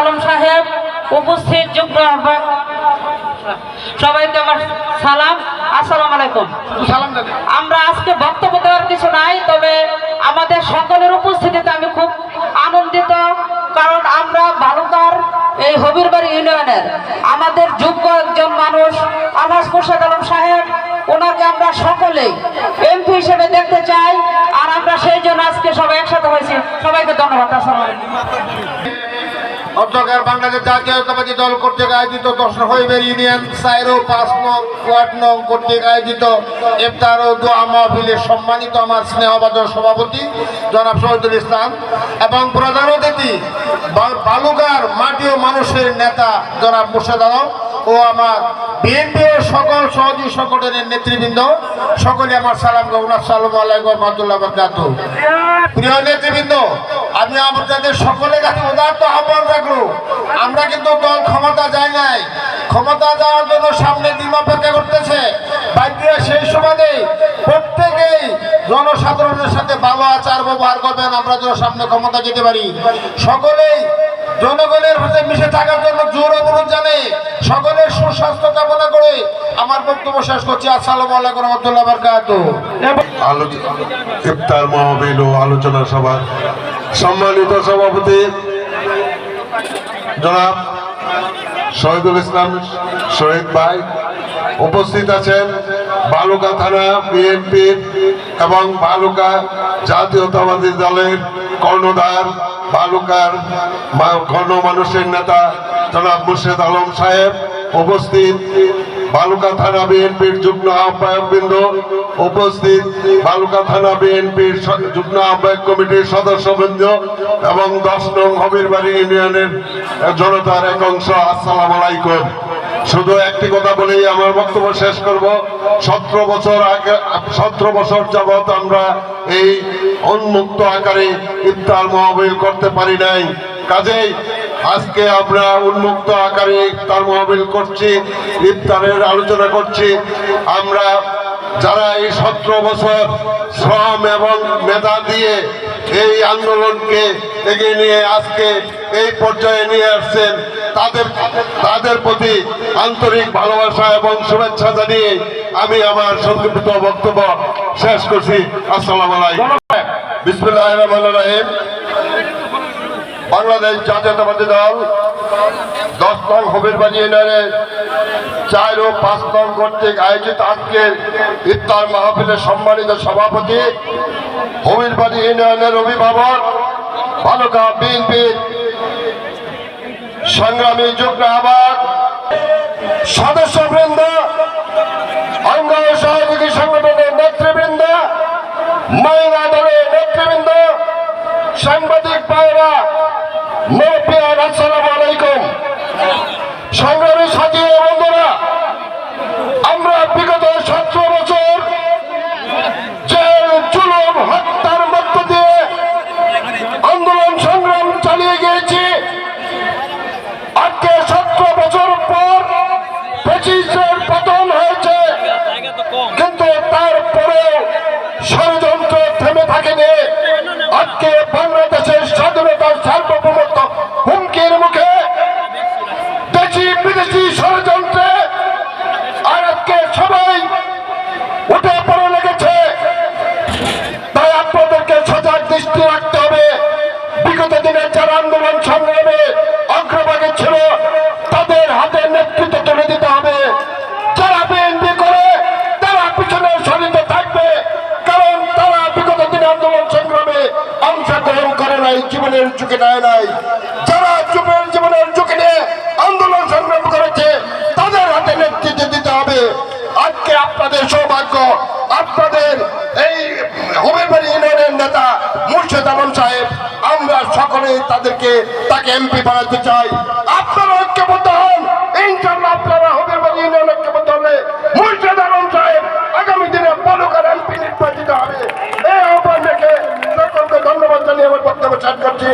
আলম সাহেব উপস্থিত আহ্বায়ক সবাইকে আমার সালাম। আসসালামু আলাইকুম। আমরা আজকে বক্তব্য দেওয়ার কিছু নাই তবে আমাদের সকলের উপস্থিতিতে আমি খুব আনন্দিত কারণ আমরা বালুকার এই হবিরবাড়ি ইউনিয়নের আমাদের যোগ্য একজন মানুষ আলহাজ মুর্শেদ আলম সাহেব। ওনাকে আমরা সকলেই এমপি হিসেবে দেখতে চাই আর আমরা সেই জন্য আজকে সবাই একসাথে হয়েছি। সবাইকে ধন্যবাদ। আসসালামু অধ্যক্ষের বাংলাদেশ জাতীয়তাবাদী দল কর্তৃক আয়োজিত দশ হইবের ইউনিয়ন সাইরো পাঁচ নং ওয়ার্ড নং কর্তৃক আয়োজিত ইফতার ও দোয়া মাহফিলের সম্মানিত আমার স্নেহবাদর সভাপতি জনাব শহীদুল ইসলাম এবং প্রধান অতিথি বালুকার মাটি ও মানুষের নেতা জনাব মুর্শেদ আলম ও আমার বিএনপি ও সকল সহযোগী সংগঠনের নেতৃবৃন্দ, সকলে আমার সালাম গ্রহণ আসসালামু আলাইকুম বরকাত প্রিয় নেতৃবৃন্দ আমি আমাদের সকলের কাছে উদার্ত আহ্বান রাখল। আমরা কিন্তু দল ক্ষমতা যায় নাই। ক্ষমতা যাওয়ার জন্য সামনে দিন অপেক্ষা করতেছে। বাইরে সেই সুবাদে প্রত্যেকেই জনসাধারণের সাথে ভালো আচার ব্যবহার করবেন, আমরা যেন সামনে ক্ষমতা যেতে পারি। সকলেই জনগণের সাথে মিশে থাকার জন্য জোর অনুরোধ জানে সকলের সুস্বাস্থ্য কামনা করে আমার বক্তব্য শেষ করছি। আসসালামু আলাইকুম রহমতুল্লাহ বরকাত আলোচনা সভা সম্মানিত সভাপতি, জনাব শহীদুল ইসলাম শহীদ ভাই, উপস্থিত আছেন বালুকা থানা বিএনপির এবং বালুকা জাতীয়তাবাদী দলের কর্ণধার, বালুকার গণমানুষের নেতা জনাব মুর্শেদ আলম সাহেব উপস্থিত। বালুকা থানা বিএনপির যুগ্ম আহ্বায়ক বৃন্দ উপস্থিত। বালুকা থানা বিএনপির যুগ্ম আহ্বায়ক কমিটির সদস্যবৃন্দ এবং দশ নং হবিরবাড়ি ইউনিয়নের জনতার এক অংশ, আসসালাম আলাইকুম। শুধু একটি কথা বলেই আমার বক্তব্য শেষ করব। সতেরো বছর আগে, সতেরো বছর যাবৎ আমরা এই উন্মুক্ত আকারে ইফতার মহাবিল করতে পারি নাই। কাজেই আজকে আমরা উন্মুক্ত আকারে ইফতার মহাবিল করছি, ইফতারের আলোচনা করছি। আমরা যারা এই সতেরো বছর শ্রম এবং মেধা দিয়ে এই আন্দোলনকে এগিয়ে নিয়ে আজকে এই পর্যায়ে নিয়ে আসছেন, তাদের তাদের প্রতি আন্তরিক ভালোবাসা এবং শুভেচ্ছা জানিয়ে আমি আমার সংক্ষিপ্ত বক্তব্য শেষ করছি। আসসালাম আলাইকুম। বিসমুল্লাহ রহমান রাহিম। বাংলাদেশ জাতীয়তাবাদী দল, দশ নং হবিরবাড়ি ইউনিয়নের চার ও পাঁচ নং কর্তৃক আয়োজিত আজকের ইফতার মাহফিলের সম্মানিত সভাপতি হবিরবাড়ি ইউনিয়নের অভিভাবক, বালুকা বিএনপির সংগ্রামী যুগ্ম আহ্বায়ক, সদস্যবৃন্দ উঠে পড়ে লেগেছে। তাই আপনাদেরকে রাখতে হবে। বিগত দিনে যারা আন্দোলন সংগ্রামে অগ্রভাগে ছিল, তাদের হাতে নেতৃত্ব তুলে দিতে হবে। তারা পিছনে থাকবে। কারণ তারা বিগত দিনে আন্দোলন সংগ্রামে অংশগ্রহণ করে নাই, জীবনের ঝুঁকি নেয় নাই। যারা জীবনের নিয়ে আন্দোলন সংগ্রাম করেছে, তাদের হাতে নেতৃত্ব দিতে হবে। আজকে আপনাদের সৌভাগ্য আপনাদের এই হোমেবাড়ি ইউনিয়নের নেতা মুর্শেদ আলম সাহেব, আমরা সকলে তাদেরকে, তাকে এমপি বানাতে চাই। আপনারা ঐক্যবদ্ধ হন। ইনশাল্লাহ আপনারা হোমেবাড়ি ইউনিয়ন ঐক্যবদ্ধ হলে মুর্শেদ আলম সাহেব আগামী দিনে বালুকার এমপি নির্বাচিত হবে। এই আহ্বান সকলকে ধন্যবাদ জানিয়ে আমার বক্তব্য শেষ করছি।